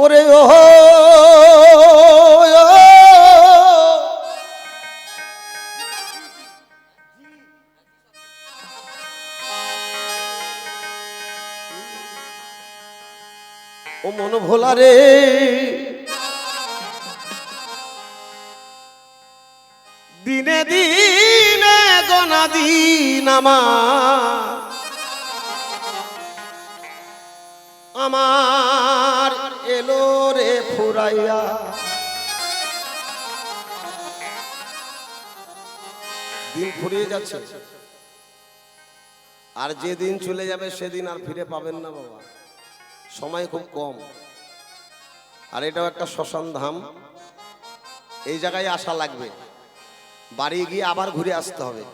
ওরে ও ও মন ভোলা রে। দিনে দিনে গনা দিন আমার ফুরাইয়া দিন ফুরিয়ে যাচ্ছে। আর যেদিন চলে যাবে সেদিন আর ফিরে পাবেন না বাবা। সময় খুব কম। আর এটাও একটা শ্মশান ধাম। এই জায়গায় আসা লাগবে। বাড়ি গিয়ে আবার ঘুরে আসতে হবে।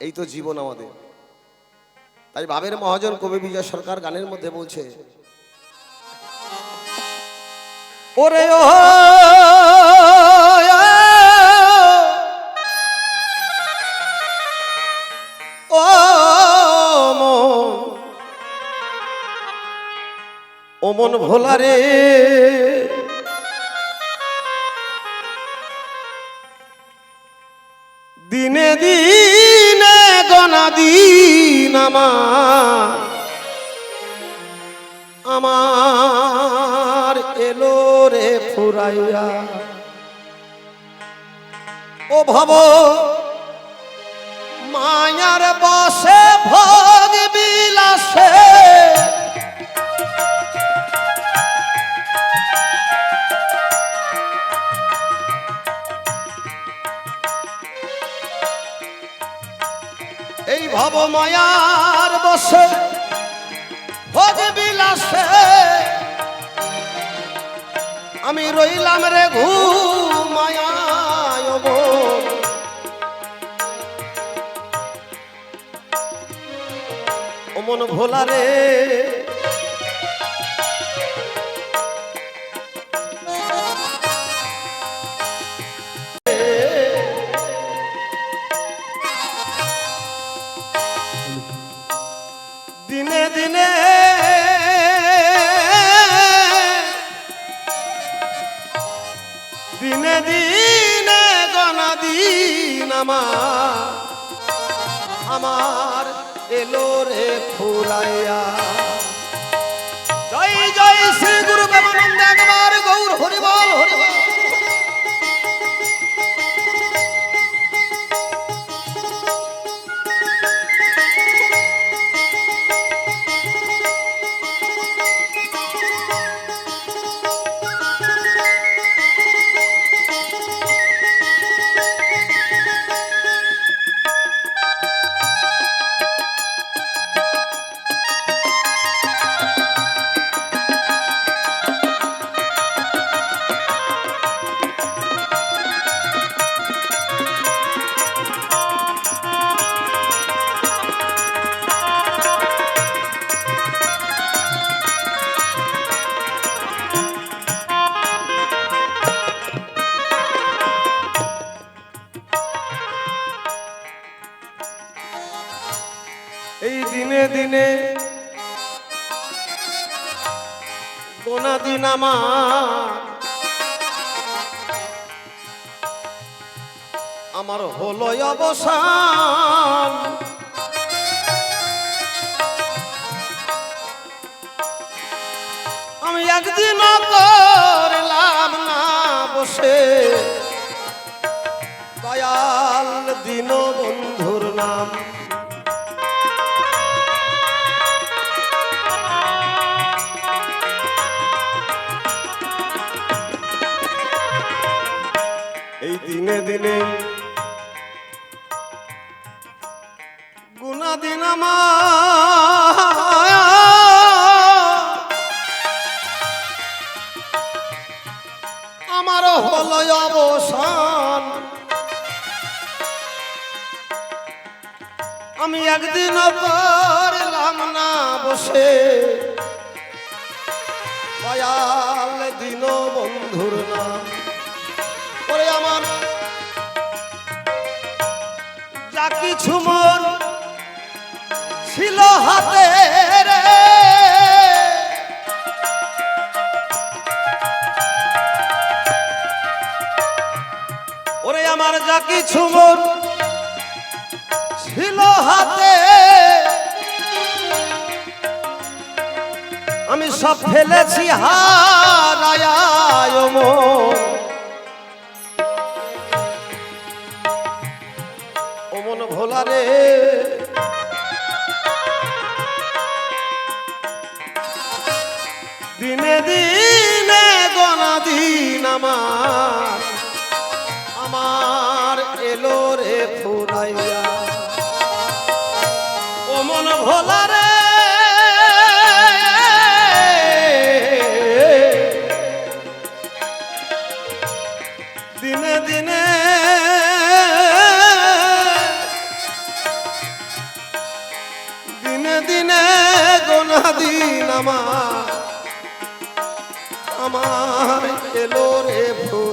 এই তো জীবন আমাদের। তাই ভাবের মহাজন কবি বিজয় সরকার গানের মধ্যে বলছে ওরে ও ও মন ও মন ভোলা রে। দিনে দিনে গনা দিন আমার আমার ফুরাইয়া। ও ভব মায়ার বসে ভোগ বিলাসে। এই ভব মায়ার বসে ভোগ আমি রইলাম রে ঘুমায়ায় বন। ও মন ভোলা রে দিনে দিনে আমার আমার এলো রে ফুরাইয়া জয় জয় শ্রী গুরু প্রেমানন্দ একবার গৌর হরিবল হরিবল। দিনে দিনে। গোনা দিন আমার। আমার হলো অবসান। আমি একদিন করলাম না বসে। দয়াল দিন বন্ধুর নাম। দিনে কি কিছু মোর ছিল হাতে ওরে আমার যা কিছু মোর ছিল হাতে। আমি সব ফেলেছি হারায় ভোলা রে দিনে দিনে গনা দিন আমার আমার এলো রে ফুরাইয়া। ও মন ভোলা রে আমার আমার এলো রে ভুলাইয়া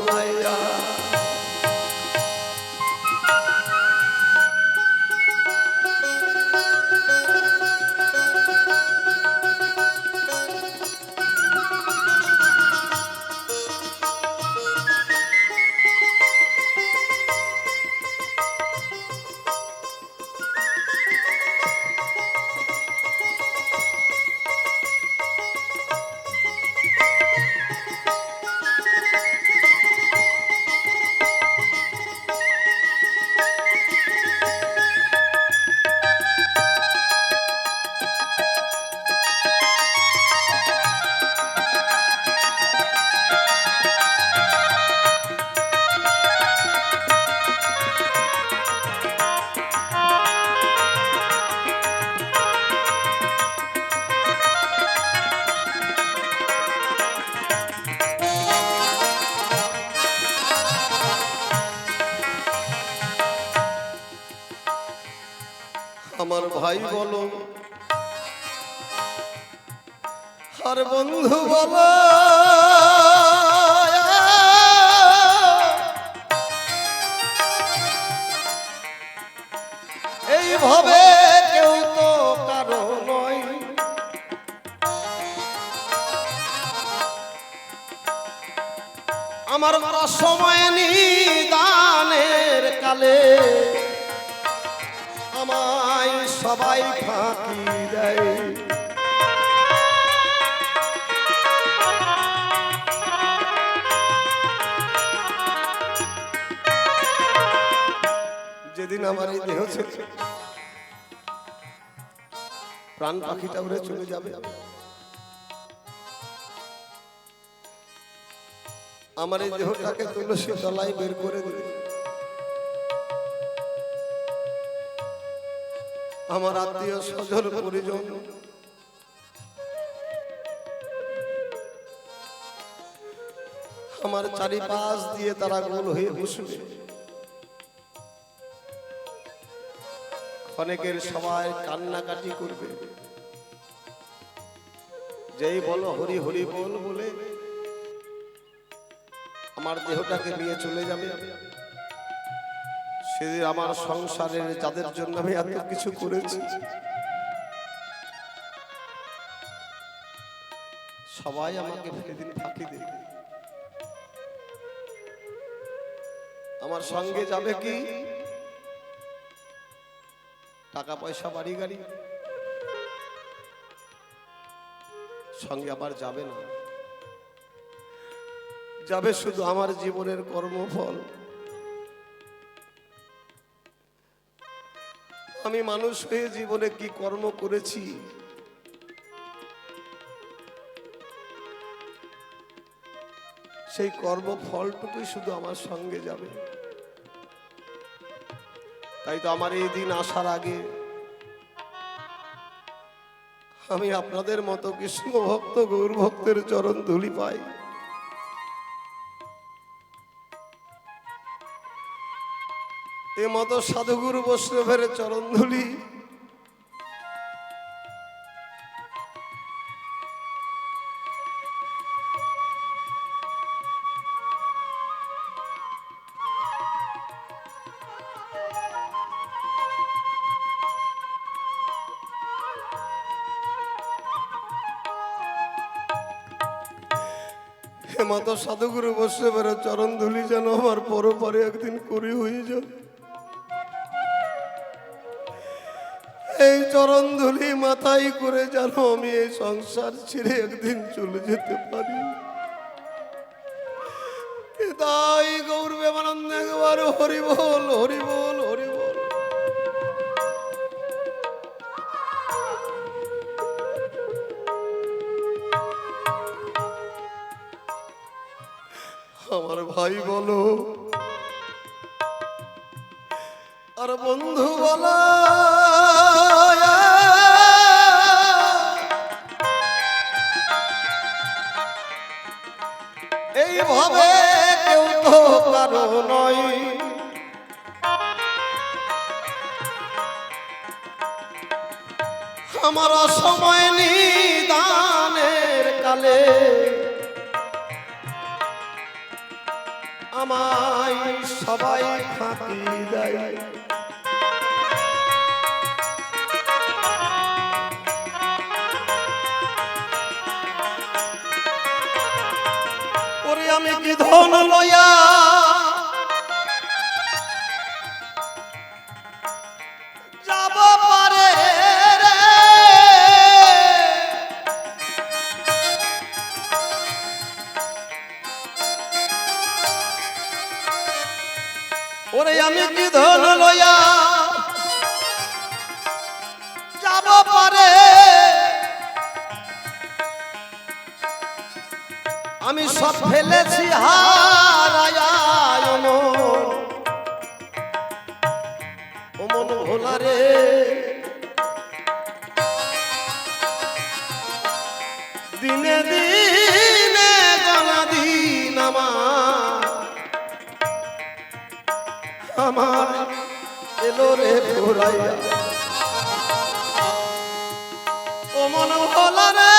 বন্ধু বলো এইভাবে কেউ তো কারও নয়। আমার সময় নিদানের কালে আমায় সবাই ফাঁকি দেয়। যেদিন আমার এই দেহ ছেড়ে প্রাণ পাখিটা উড়ে চলে যাবে। আমার এই দেহটাকে তুলসী তলায় বের করে দিবে। আমার আত্মীয় স্বজন, পরিজন, আমার চারিপাশ দিয়ে তারা গোল হয়ে বসবে। অনেকের সবাই কান্নাকাটি করবে। যেই বলো, হরি হরি বল বলে আমার দেহটাকে নিয়ে চলে যাবে। সেদিন আমার সংসারের যাদের জন্য আমি এত কিছু করেছি, সবাই আমাকে সেদিন ফাঁকি দেবে আমার সঙ্গে যাবে কি? টাকা পয়সা বাড়ি গাড়ি সঙ্গে আবার যাবে না। যাবে শুধু আমার জীবনের কর্মফল। আমি মানুষ হয়ে জীবনে কি কর্ম করেছি? সেই কর্মফলটুকুই শুধু আমার সঙ্গে যাবে। তাই তো আমার এই দিন আসার আগে আমি আপনাদের মতো কৃষ্ণ ভক্ত, গৌর ভক্তের চরণ ধুলি পাই। এ মতো সাধুগুরু বৈষ্ণবের চরণ ধুলি মাতা সাধুগুরু বসে বেড়ে চরণ ধুলি যেন আমার পরপরে একদিন করি হয়ে যাবে। এই চরণ ধুলি মাথায় করে যেন আমি এই সংসার ছেড়ে একদিন চলে যেতে পারি। তাই গৌর বেমানন্দ একবার হরি বল আমার সময় নিদানের কালে। আমায় সবাই ফাঁকি দেয়। আমি কি ধন লয়া ওরে আমি কি ধন লয়া যাব পারে? আমি সব ফেলেছি হারায় ভোলা রে। দিনে দিনে আমার এলো রে ভোরাইয়া ও মন ভোলা রে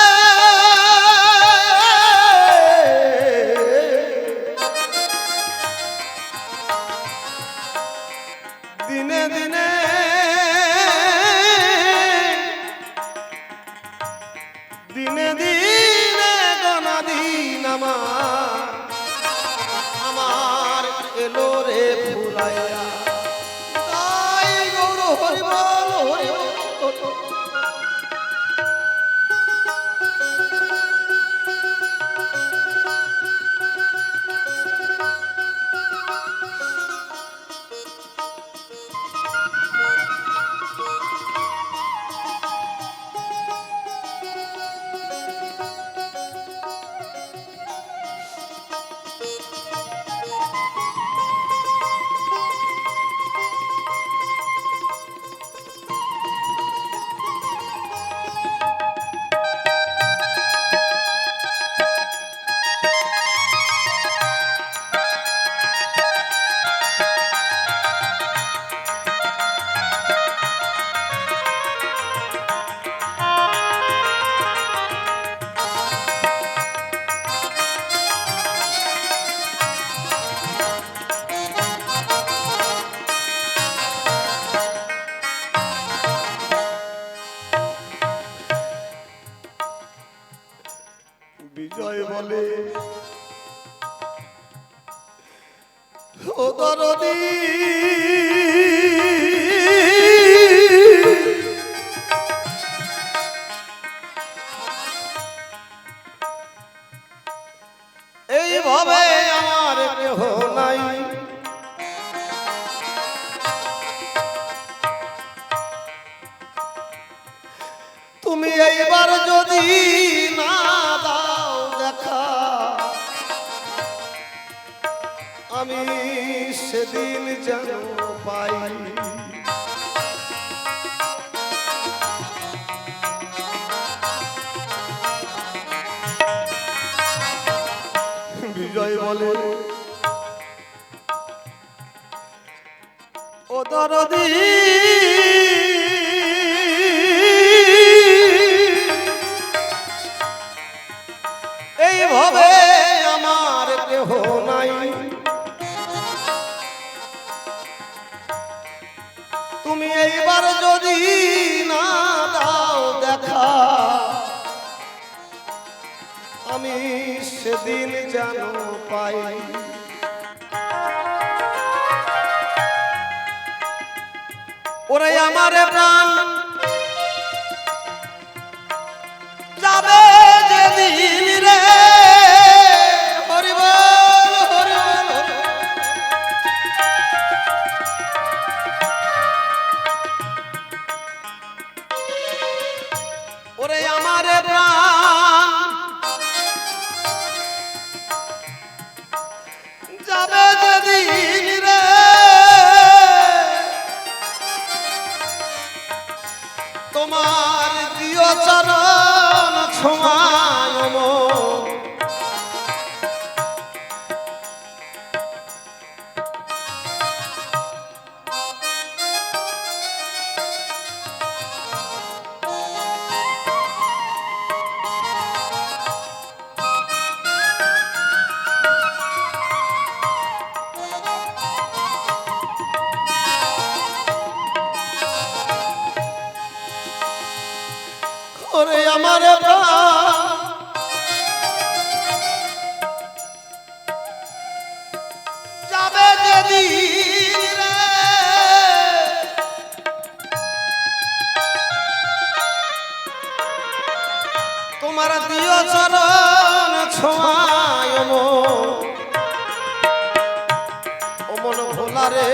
বলে ও দরদি। সেদিন জানো পাই? ওরে আমার প্রাণ যাবে তোমার দিয় চরণ ছোঁয়ায় মন। ভোলা রে।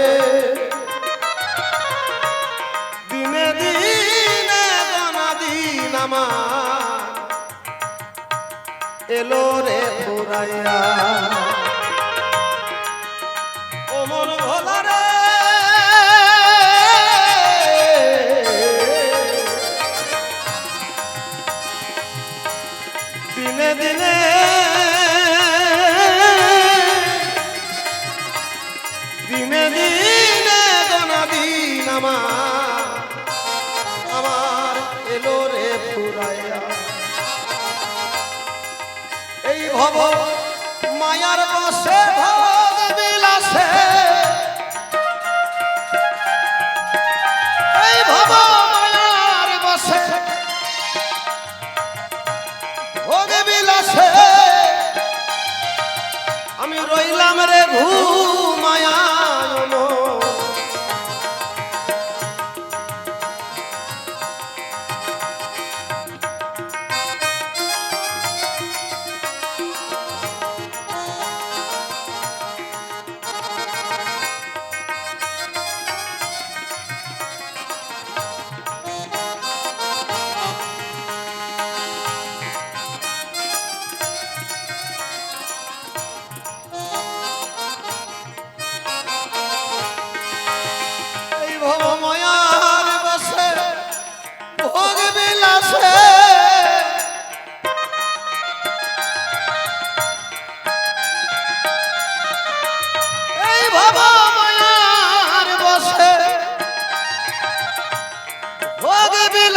দিনে দিনে দানা দিন আমার। এলো রে ফুরাইয়া। দিনে রইলাম রে ঘুমায়া